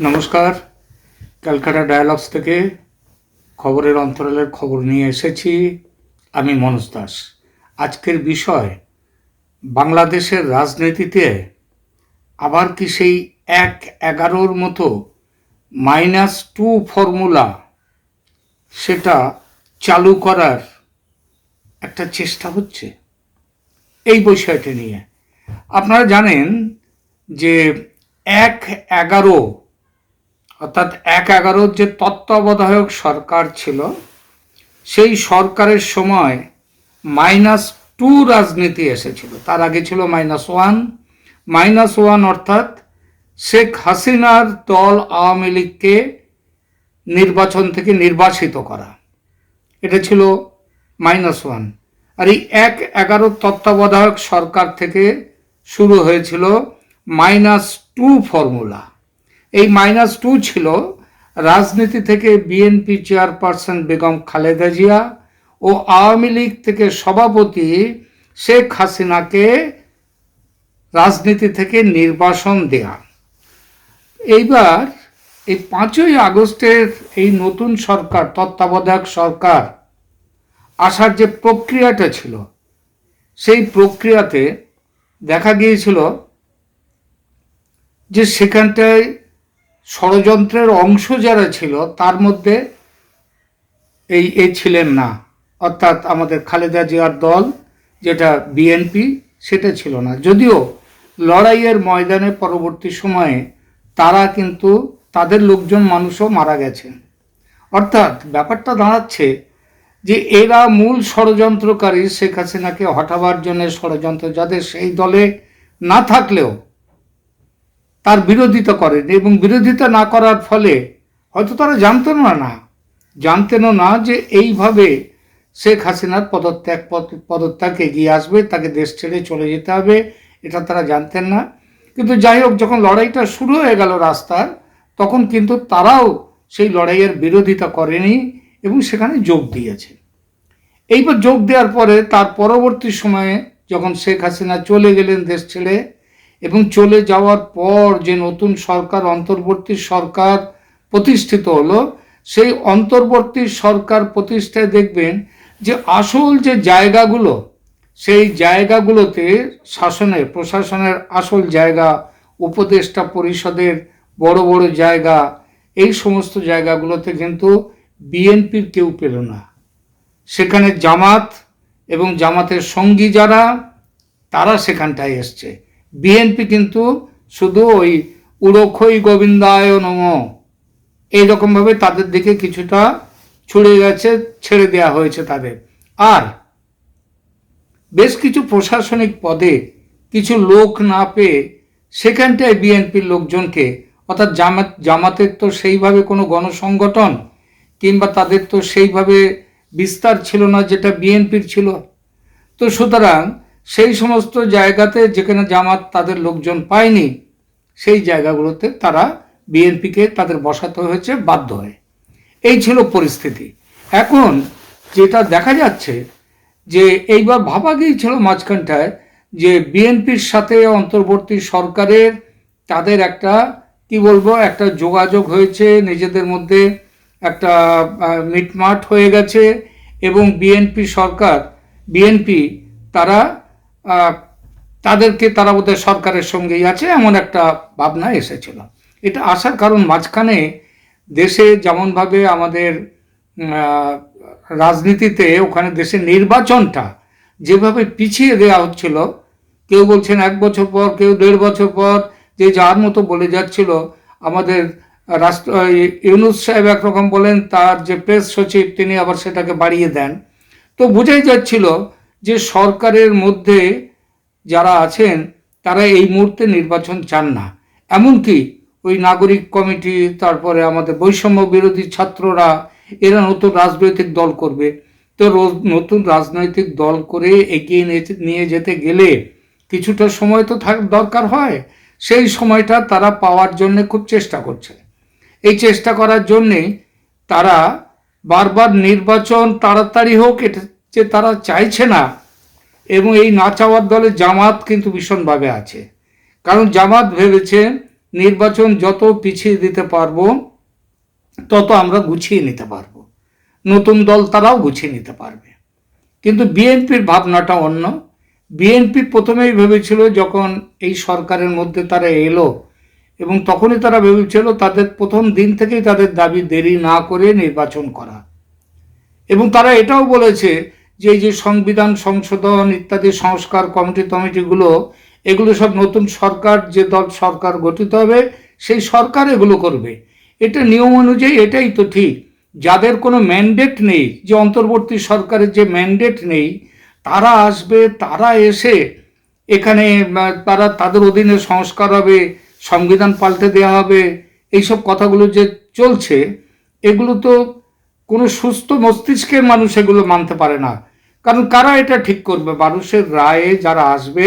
নমস্কার। ক্যালকাটা ডায়ালগস থেকে খবরের অন্তরালের খবর নিয়ে এসেছি আমি মনোজ দাস। আজকের বিষয়, বাংলাদেশের রাজনীতিতে আবার কি সেই এক এগারোর মতো মাইনাস টু ফর্মুলা সেটা চালু করার একটা চেষ্টা হচ্ছে? এই বিষয়টি নিয়ে। আপনারা জানেন যে এক এগারো অর্থাৎ এক এগারোর যে তত্ত্বাবধায়ক সরকার ছিল, সেই সরকারের সময় মাইনাস টু রাজনীতি এসেছিল। তার আগে ছিল মাইনাস ওয়ান। মাইনাস ওয়ান অর্থাৎ শেখ হাসিনার দল আওয়ামী লীগকে নির্বাচন থেকে নির্বাসিত করা। এটা ছিল মাইনাস ওয়ান। আর এই এক এগারো তত্ত্বাবধায়ক সরকার থেকে শুরু হয়েছিল মাইনাস টু ফর্মুলা। এই মাইনাস টু ছিল রাজনীতি থেকে বিএনপি চেয়ারপারসন বেগম খালেদা জিয়া ও আওয়ামী লীগ থেকে সভাপতি শেখ হাসিনাকে রাজনীতি থেকে নির্বাসন দেয়া। এইবার এই পাঁচই আগস্টের এই নতুন সরকার, তত্ত্বাবধায়ক সরকার আসার যে প্রক্রিয়াটা ছিল, সেই প্রক্রিয়াতে দেখা গিয়েছিল যে সেখানটায় ষড়যন্ত্রের অংশ যারা ছিল, তার মধ্যে এই এ ছিলেন না। অর্থাৎ আমাদের খালেদা জিয়ার দল, যেটা বিএনপি সেটা ছিল না। যদিও লড়াইয়ের ময়দানে পরবর্তী সময়ে তারা কিন্তু তাদের লোকজন মানুষও মারা গেছেন। অর্থাৎ ব্যাপারটা দাঁড়াচ্ছে যে এরা মূল ষড়যন্ত্রকারী শেখ হাসিনাকে হটাবার জন্য ষড়যন্ত্র, যাদের সেই দলে না থাকলেও তার বিরোধিতা করেন এবং বিরোধিতা না করার ফলে হয়তো তারা জানতেন না না জানতেনও না যে এইভাবে শেখ হাসিনার পদত্যাগ পদ- পদত্যাগ এগিয়ে আসবে, তাকে দেশ ছেড়ে চলে যেতে হবে, এটা তারা জানতেন না। কিন্তু যাই হোক, যখন লড়াইটা শুরু হয়ে গেল রাস্তার, তখন কিন্তু তারাও সেই লড়াইয়ের বিরোধিতা করেনি এবং সেখানে যোগ দিয়েছে। এইবার যোগ দেওয়ার পরে তার পরবর্তী সময়ে যখন শেখ হাসিনা চলে গেলেন দেশ ছেড়ে এবং চলে যাওয়ার পর যে নতুন সরকার, অন্তর্বর্তী সরকার প্রতিষ্ঠিত হলো, সেই অন্তর্বর্তী সরকার প্রতিষ্ঠায় দেখবেন যে আসল যে জায়গাগুলো, সেই জায়গাগুলোতে শাসনের, প্রশাসনের আসল জায়গা, উপদেষ্টা পরিষদের বড় বড় জায়গা, এই সমস্ত জায়গাগুলোতে কিন্তু বিএনপির কেউ পেল না। সেখানে জামাত এবং জামাতের সঙ্গী যারা, তারা সেখানটায় এসছে। বিএনপি কিন্তু শুধু ওই উড়োখই গোবিন্দায় নম, এইরকমভাবে তাদের দিকে কিছুটা ছুড়ে গেছে, ছেড়ে দেওয়া হয়েছে তাদের। আর বেশ কিছু প্রশাসনিক পদে কিছু লোক না পেয়ে সেখানটায় বিএনপির লোকজনকে, অর্থাৎ জামাত, জামাতের তো সেইভাবে কোনো গণসংগঠন কিংবা তাদের তো সেইভাবে বিস্তার ছিল না যেটা বিএনপির ছিল। তো সুতরাং সেই সমস্ত জায়গাতে যেখানে জামাত তাদের লোকজন পায়নি, সেই জায়গাগুলোতে তারা বিএনপিকে তাদের বসাতে হয়েছে, বাধ্য হয়ে। এই ছিল পরিস্থিতি। এখন যেটা দেখা যাচ্ছে যে এইবার ভাবা গিয়েছিল মাঝখানটায় যে বিএনপির সাথে অন্তর্বর্তী সরকারের তাদের একটা, কি বলব, একটা যোগাযোগ হয়েছে, নিজেদের মধ্যে একটা মিটমাট হয়ে গেছে এবং বিএনপি সরকার, বিএনপি তারা তাদেরকে তারা বোধহয় সরকারের সঙ্গেই আছে, এমন একটা ভাবনা এসেছিল। এটা আসার কারণ মাঝখানে দেশে যেমনভাবে আমাদের রাজনীতিতে ওখানে দেশের নির্বাচনটা যেভাবে পিছিয়ে দেওয়া হচ্ছিল, কেউ বলছেন এক বছর পর, কেউ দেড় বছর পর, যে যার মতো বলে যাচ্ছিল, আমাদের রাষ্ট্র ইউনুস সাহেব একরকম বলেন, তার যে প্রেস সচিব তিনি আবার সেটাকে বাড়িয়ে দেন। তো বোঝাই যাচ্ছিল যে সরকারের মধ্যে যারা আছেন, তারা এই মুহূর্তে নির্বাচন চান না। এমনকি ওই নাগরিক কমিটি, তারপরে আমাদের বৈষম্য বিরোধী ছাত্ররা, এরা নতুন রাজনৈতিক দল করবে। তো নতুন রাজনৈতিক দল করে এগিয়ে নিয়ে যেতে গেলে কিছুটা সময় তো থাক, দরকার হয়। সেই সময়টা তারা পাওয়ার জন্য খুব চেষ্টা করছে। এই চেষ্টা করার জন্যে তারা বারবার নির্বাচন তাড়াতাড়ি হোক, এটা যে তারা চাইছে না, এবং এই না চাওয়ার দলে জামাত কিন্তু ভীষণভাবে আছে। কারণ জামাত ভেবেছে নির্বাচন যত পিছিয়ে দিতে পারব, তত আমরা গুছিয়ে নিতে পারব। নতুন দল তারাও গুছিয়ে নিতে পারবে। কিন্তু বিএনপির ভাবনাটা অন্য। বিএনপি প্রথমেই ভেবেছিল যখন এই সরকারের মধ্যে তারা এলো, এবং তখনই তারা ভেবেছিল তাদের প্রথম দিন থেকেই তাদের দাবি দেরি না করে নির্বাচন করা। এবং তারা এটাও বলেছে যে যে সংবিধান সংশোধন ইত্যাদি সংস্কার কমিটি টমিটিগুলো এগুলো সব নতুন সরকার, যে দল সরকার গঠিত হবে, সেই সরকার এগুলো করবে। এটা নিয়ম অনুযায়ী এটাই তো ঠিক। যাদের কোনো ম্যান্ডেট নেই, যে অন্তর্বর্তী সরকারের যে ম্যান্ডেট নেই, তারা আসবে, তারা এসে এখানে তারা তাদের অধীনে সংস্কার হবে, সংবিধান পাল্টে দেওয়া হবে, এইসব কথাগুলো যে চলছে, এগুলো তো কোনো সুস্থ মস্তিষ্কের মানুষ এগুলো মানতে পারে না। কারণ কারা এটা ঠিক করবে? মানুষের রায়ে যারা আসবে,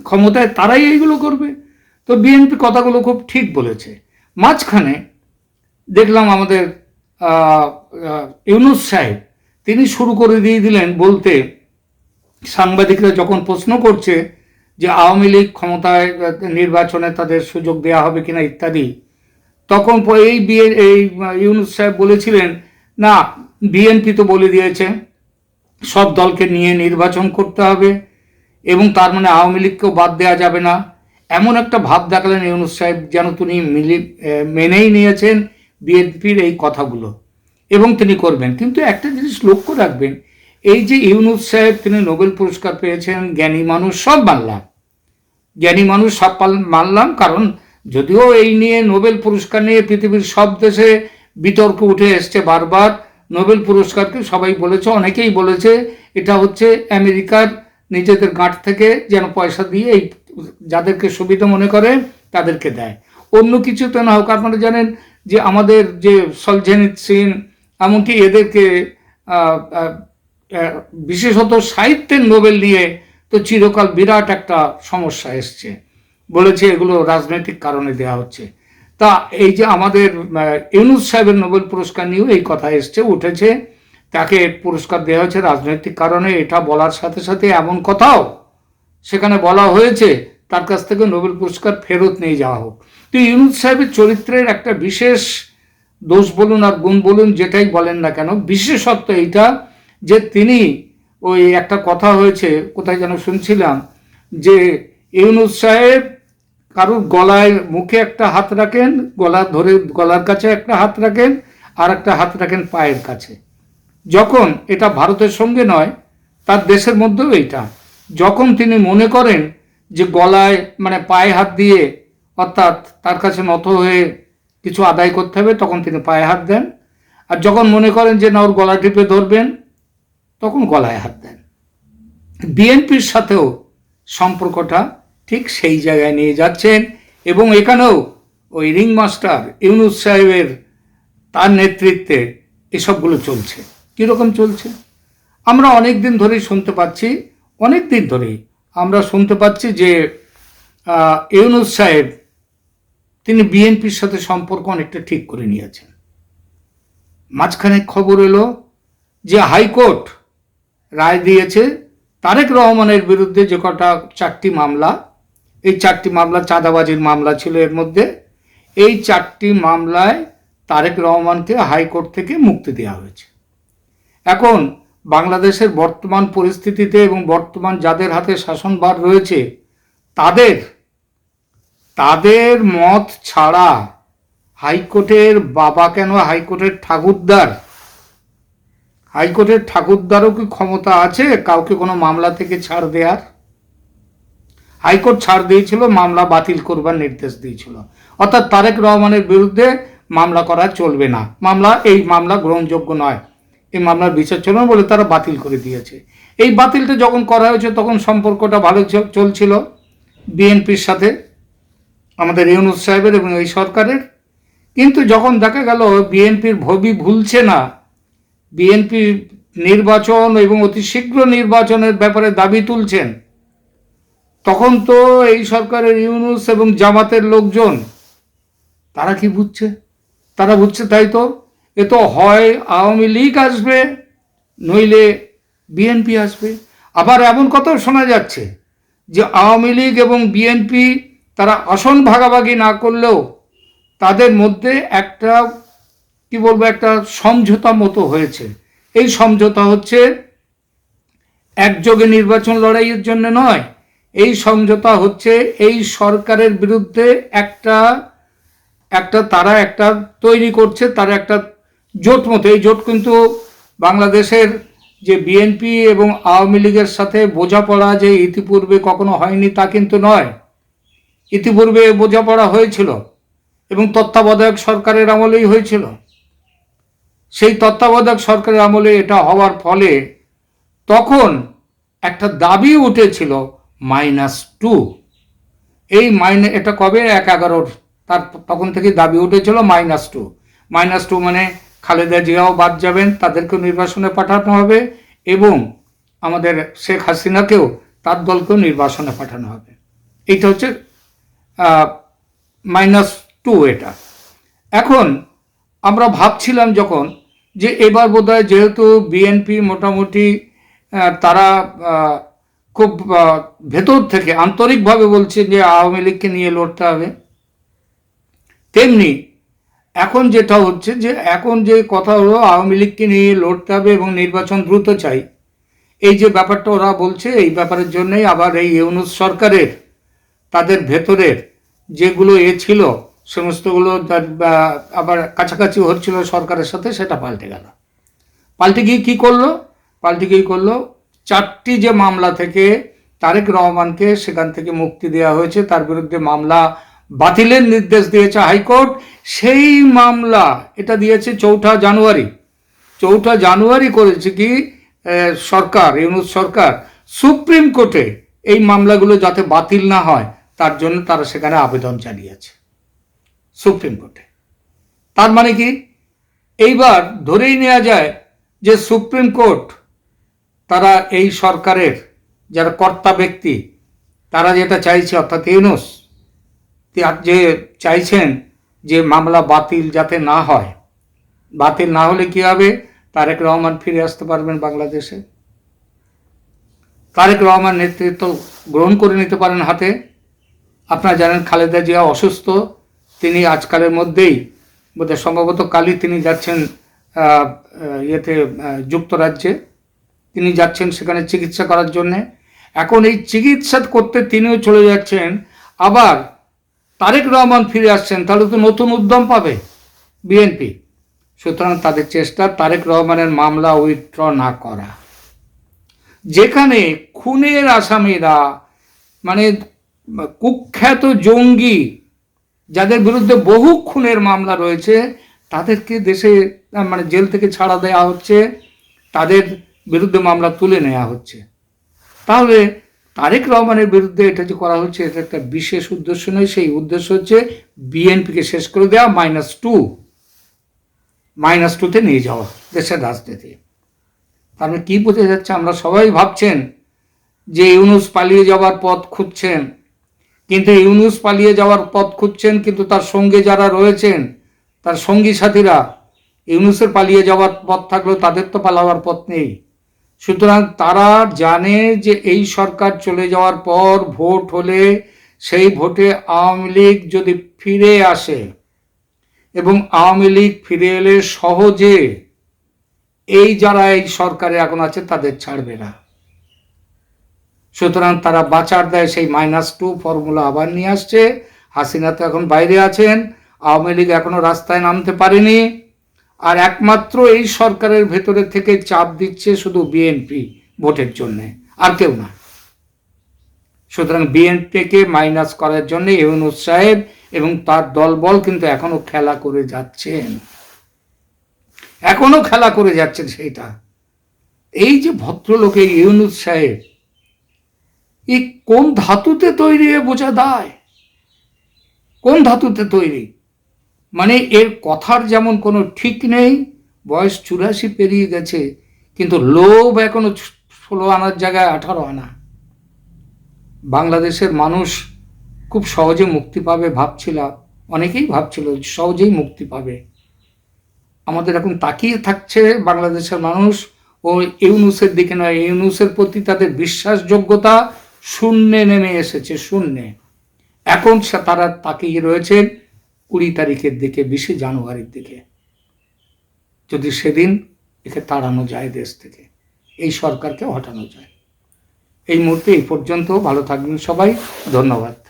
ক্ষমতায় তারাই এইগুলো করবে। তো বিএনপি কথাগুলো খুব ঠিক বলেছে। মাঝখানে দেখলাম আমাদের ইউনুস সাহেব, তিনি শুরু করে দিয়ে দিলেন বলতে, সাংবাদিকরা যখন প্রশ্ন করছে যে আওয়ামী লীগ ক্ষমতায় নির্বাচনে তাদের সুযোগ দেওয়া হবে কিনা ইত্যাদি তখন এই বিয়ে এই ইউনুস সাহেব বলেছিলেন, না, বিএনপি তো বলে দিয়েছে, সব দলকে নিয়ে নির্বাচন করতে হবে এবং তার মানে আওয়ামী লীগকেও বাদ দেওয়া যাবে না। এমন একটা ভাব দেখালেন ইউনুস সাহেব, যেন তিনি মিলি মেনেই নিয়েছেন বিএনপির এই কথাগুলো। এবং তিনি করবেন। কিন্তু একটা জিনিস লক্ষ্য রাখবেন, এই যে ইউনুস সাহেব, তিনি নোবেল পুরস্কার পেয়েছেন, জ্ঞানী মানুষ সব মানলাম। জ্ঞানী মানুষ সব মানলাম, কারণ যদিও এই নিয়ে নোবেল পুরস্কার নিয়ে পৃথিবীর সব দেশে বিতর্ক উঠে এসছে বারবার। নোবেল পুরস্কারকে সবাই বলেছে, অনেকেই বলেছে, এটা হচ্ছে আমেরিকার নিজেদের গাঁট থেকে যেন পয়সা দিয়ে এই যাদেরকে সুবিধা মনে করে তাদেরকে দেয়। অন্য কিছুতে না হোক, আপনারা জানেন যে আমাদের যে সলজেনিত সিন, এমনকি এদেরকে বিশেষত সাহিত্যের নোবেল নিয়ে তো চিরকাল বিরাট একটা সমস্যা এসছে। বলেছে, এগুলো রাজনৈতিক কারণে দেওয়া হচ্ছে। তা এই যে আমাদের ইউনুস সাহেবের নোবেল পুরস্কার নিয়েও এই কথা এসছে, উঠেছে। তাকে পুরস্কার দেওয়া হয়েছে রাজনৈতিক কারণে, এটা বলার সাথে সাথে এমন কথাও সেখানে বলা হয়েছে, তার কাছ থেকে নোবেল পুরস্কার ফেরত নিয়ে যাওয়া হোক। তো ইউনুস সাহেবের চরিত্রের একটা বিশেষ দোষ বলুন আর গুণ বলুন, যেটাই বলেন না কেন, বিশেষত্ব এইটা যে তিনি ওই একটা কথা হয়েছে, কোথায় যেন শুনছিলাম, যে ইউনুস সাহেব কারুর গলায় মুখে একটা হাত রাখেন, গলা ধরে, গলার কাছে একটা হাত রাখেন, আর একটা হাত রাখেন পায়ের কাছে। যখন এটা ভারতের সঙ্গে নয়, তার দেশের মধ্যেও এইটা। যখন তিনি মনে করেন যে গলায় মানে পায়ে হাত দিয়ে অর্থাৎ তার কাছে নত হয়ে কিছু আদায় করতে হবে, তখন তিনি পায়ে হাত দেন। আর যখন মনে করেন যে না, ওর গলা টিপে ধরবেন, তখন গলায় হাত দেন। বিএনপির সাথেও সম্পর্কটা ঠিক সেই জায়গায় নিয়ে যাচ্ছেন এবং এখানেও ওই রিং মাস্টার ইউনুস সাহেবের তার নেতৃত্বে এসবগুলো চলছে। কীরকম চলছে? আমরা অনেক দিন ধরেই শুনতে পাচ্ছি অনেক দিন ধরেই আমরা শুনতে পাচ্ছি যে ইউনুস সাহেব তিনি বিএনপির সাথে সম্পর্ক অনেকটা ঠিক করে নিয়েছেন। মাঝখানে খবর এলো যে হাইকোর্ট রায় দিয়েছে তারেক রহমানের বিরুদ্ধে যে কটা চারটি মামলা এই চারটি মামলা চাঁদাবাজির মামলা ছিল এর মধ্যে। এই চারটি মামলায় তারেক রহমানকে হাইকোর্ট থেকে মুক্তি দেওয়া হয়েছে। এখন বাংলাদেশের বর্তমান পরিস্থিতিতে এবং বর্তমান যাদের হাতে শাসনভার রয়েছে, তাদের তাদের মত ছাড়া হাইকোর্টের বাবা কেন, হাইকোর্টের ঠাকুরদার? হাইকোর্টের ঠাকুরদারও কি ক্ষমতা আছে? কাউকে কোনো মামলা থেকে ছাড় দেওয়ার হাইকোর্ট ছাড় দিয়েছিল, মামলা বাতিল করবার নির্দেশ দিয়েছিল। অর্থাৎ তারেক রহমানের বিরুদ্ধে মামলা করা চলবে না। মামলা, এই মামলা গ্রহণযোগ্য নয়। এই মামলার বিচার চলবে বলে তারা বাতিল করে দিয়েছে। এই বাতিলটা যখন করা হয়েছে, তখন সম্পর্কটা ভালো চল- চলছিল বিএনপির সাথে, আমাদের ইউনুস সাহেবের এবং এই সরকারের। কিন্তু যখন দেখা গেল, বিএনপির ভবি ভুলছে না বিএনপি নির্বাচন এবং অতি শীঘ্র নির্বাচনের ব্যাপারে দাবি তুলছেন তখন তো এই সরকারের ইউনুস এবং জামাতের লোকজন, তারা কি বুঝছে? তারা বুঝছে তাই তো? এ তো হয় আওয়ামী লীগ আসবে, নইলে বিএনপি আসবে। আবার এমন কথাও শোনা যাচ্ছে যে আওয়ামী লীগ এবং বিএনপি তারা আসন ভাগাভাগি না করলেও তাদের মধ্যে একটা, কি বলব, একটা সমঝোতা মতো হয়েছে। এই সমঝোতা হচ্ছে একযোগে নির্বাচন লড়াইয়ের জন্য নয় এই সমঝোতা হচ্ছে এই সরকারের বিরুদ্ধে একটা একটা তারা একটা তৈরি করছে, তারা একটা জোট মতো। এই জোট কিন্তু বাংলাদেশের যে বিএনপি এবং আওয়ামী লীগের সাথে বোঝাপড়া যে ইতিপূর্বে কখনো হয়নি তা কিন্তু নয়। ইতিপূর্বে বোঝাপড়া হয়েছিল এবং তত্ত্বাবধায়ক সরকারের আমলেই হয়েছিল। সেই তত্ত্বাবধায়ক সরকারের আমলে এটা হওয়ার ফলে তখন একটা দাবি উঠেছিল মাইনাস টু। এই মাইনে, এটা কবে? এক এগারোর। তার তখন থেকে দাবি উঠেছিল মাইনাস টু। মাইনাস টু মানে খালেদা জিয়াও বাদ যাবেন, তাদেরকেও নির্বাসনে পাঠানো হবে এবং আমাদের শেখ হাসিনাকেও তার দলকেও নির্বাসনে পাঠানো হবে। এইটা হচ্ছে মাইনাস টু এটা। এখন আমরা ভাবছিলাম যখন যে এবার বোধহয় যেহেতু বিএনপি মোটামুটি তারা খুব ভেতর থেকে আন্তরিকভাবে বলছে যে আওয়ামী লীগকে নিয়ে লড়তে হবে। তেমনি এখন যেটা হচ্ছে যে এখন যে কথা হলো আওয়ামী লীগকে নিয়ে লড়তে হবে এবং নির্বাচন দ্রুত চাই, এই যে ব্যাপারটা ওরা বলছে, এই ব্যাপারের জন্যই আবার এই ইউনুস সরকারের, তাদের ভেতরের যেগুলো এ ছিল, সমস্তগুলো আবার কাছাকাছি হচ্ছিল সরকারের সাথে, সেটা পাল্টে গেল। পাল্টে গিয়ে কী করল? পাল্টে গিয়ে করল চারটি যে মামলা থেকে তারেক রহমানকে সেখান থেকে মুক্তি দেওয়া হয়েছে, তার বিরুদ্ধে মামলা বাতিলের নির্দেশ দিয়েছে হাইকোর্ট। সেই মামলা এটা দিয়েছে চৌঠা জানুয়ারি। চৌঠা জানুয়ারি করেছে কি সরকার, ইউনুস সরকার। সুপ্রিম কোর্টে এই মামলাগুলো যাতে বাতিল না হয়, তার জন্য তারা সেখানে আবেদন চালিয়েছে সুপ্রিম কোর্টে। তার মানে কি, এইবার ধরেই নেওয়া যায় যে সুপ্রিম কোর্ট তারা এই সরকারের যারা কর্তা ব্যক্তি, তারা যেটা চাইছে, অর্থাৎ ইউনুস যে চাইছেন যে মামলা বাতিল যাতে না হয়, বাতিল না হলে কি হবে? তারেক রহমান ফিরে আসতে পারবেন বাংলাদেশে। তারেক রহমান নেতৃত্ব গ্রহণ করে নিতে পারেন হাতে। আপনারা জানেন খালেদা জিয়া অসুস্থ, তিনি আজকালের মধ্যেই, বোধহয় সম্ভবত কালই তিনি যাচ্ছেন ইয়েতে যুক্তরাজ্যে। তিনি যাচ্ছেন সেখানে চিকিৎসা করার জন্যে। এখন এই চিকিৎসা করতে তিনিও চলে যাচ্ছেন। আবার তারেক রহমান ফিরে আসছেন, তাহলে তো নতুন উদ্যম পাবে বিএনপি। সুতরাং তাদের চেষ্টা তারেক রহমানের মামলা উইথড্র না করা। যেখানে খুনের আসামিরা মানে কুখ্যাত জঙ্গি, যাদের বিরুদ্ধে বহু খুনের মামলা রয়েছে, তাদেরকে দেশে মানে জেল থেকে ছাড়া দেওয়া হচ্ছে। তাদের বিরুদ্ধে মামলা তুলে নেওয়া হচ্ছে। তাহলে তারেক রহমানের বিরুদ্ধে এটা যে করা হচ্ছে, এটা একটা বিশেষ উদ্দেশ্য নয়। সেই উদ্দেশ্য হচ্ছে বিএনপিকে শেষ করে দেওয়া মাইনাস টু মাইনাস টুতে নিয়ে যাওয়া দেশের রাজনীতি। তার মানে কী বোঝা যাচ্ছে? আমরা সবাই ভাবছেন যে ইউনুস পালিয়ে যাওয়ার পথ খুঁজছেন। কিন্তু ইউনুস পালিয়ে যাওয়ার পথ খুঁজছেন, কিন্তু তার সঙ্গে যারা রয়েছেন, তার সঙ্গী সাথীরা, ইউনুসের পালিয়ে যাওয়ার পথ থাকলেও তাদের তো পালাবার পথ নেই। সুতরাং তারা জানে যে এই সরকার চলে যাওয়ার পর ভোট হলে সেই ভোটে আওয়ামী লীগ যদি ফিরে আসে এবং আওয়ামী লীগ ফিরে এলে সহজে এই যারা এই সরকারে এখন আছে তাদের ছাড়বে না। সুতরাং তারা বাঁচার দেয় সেই মাইনাস টু ফর্মুলা আবার নিয়ে আসছে। হাসিনা তো এখন বাইরে আছেন। আওয়ামী লীগ এখনও রাস্তায় নামতে পারেনি। আর একমাত্র এই সরকারের ভেতরে থেকে চাপ দিচ্ছে শুধু বিএনপি ভোটের জন্য, আর কেউ না। সুতরাং বিএনপিকে মাইনাস করার জন্য ইউনুস সাহেব এবং তার দলবল কিন্তু এখনও খেলা করে যাচ্ছেন। এখনও খেলা করে যাচ্ছেন সেইটা। এই যে ভদ্রলোক এই ইউনুস সাহেব, এই কোন ধাতুতে তৈরি বোঝা দায়? কোন ধাতুতে তৈরি? মানে এর কথার যেমন কোনো ঠিক নেই, বয়স চুরাশি পেরিয়ে গেছে, কিন্তু লোভ এখনও ষোলো আনার জায়গায় আঠারো আনা। বাংলাদেশের মানুষ খুব সহজে মুক্তি পাবে ভাবছিলাম অনেকেই ভাবছিল সহজেই মুক্তি পাবে। আমাদের এখন তাকিয়ে থাকছে বাংলাদেশের মানুষ, ও ইউনুসের দিকে নয়, ইউনুসের প্রতি তাদের বিশ্বাসযোগ্যতা শূন্যে নেমে এসেছে, শূন্যে। এখন তারা তাকিয়ে রয়েছেন কুড়ি তারিখের দিকে, বিশে জানুয়ারির দিকে। যদি সেদিন একে তাড়ানো যায় দেশ থেকে, এই সরকারকে হটানো যায়। এই মুহূর্তে এই পর্যন্ত। ভালো থাকবেন সবাই। ধন্যবাদ।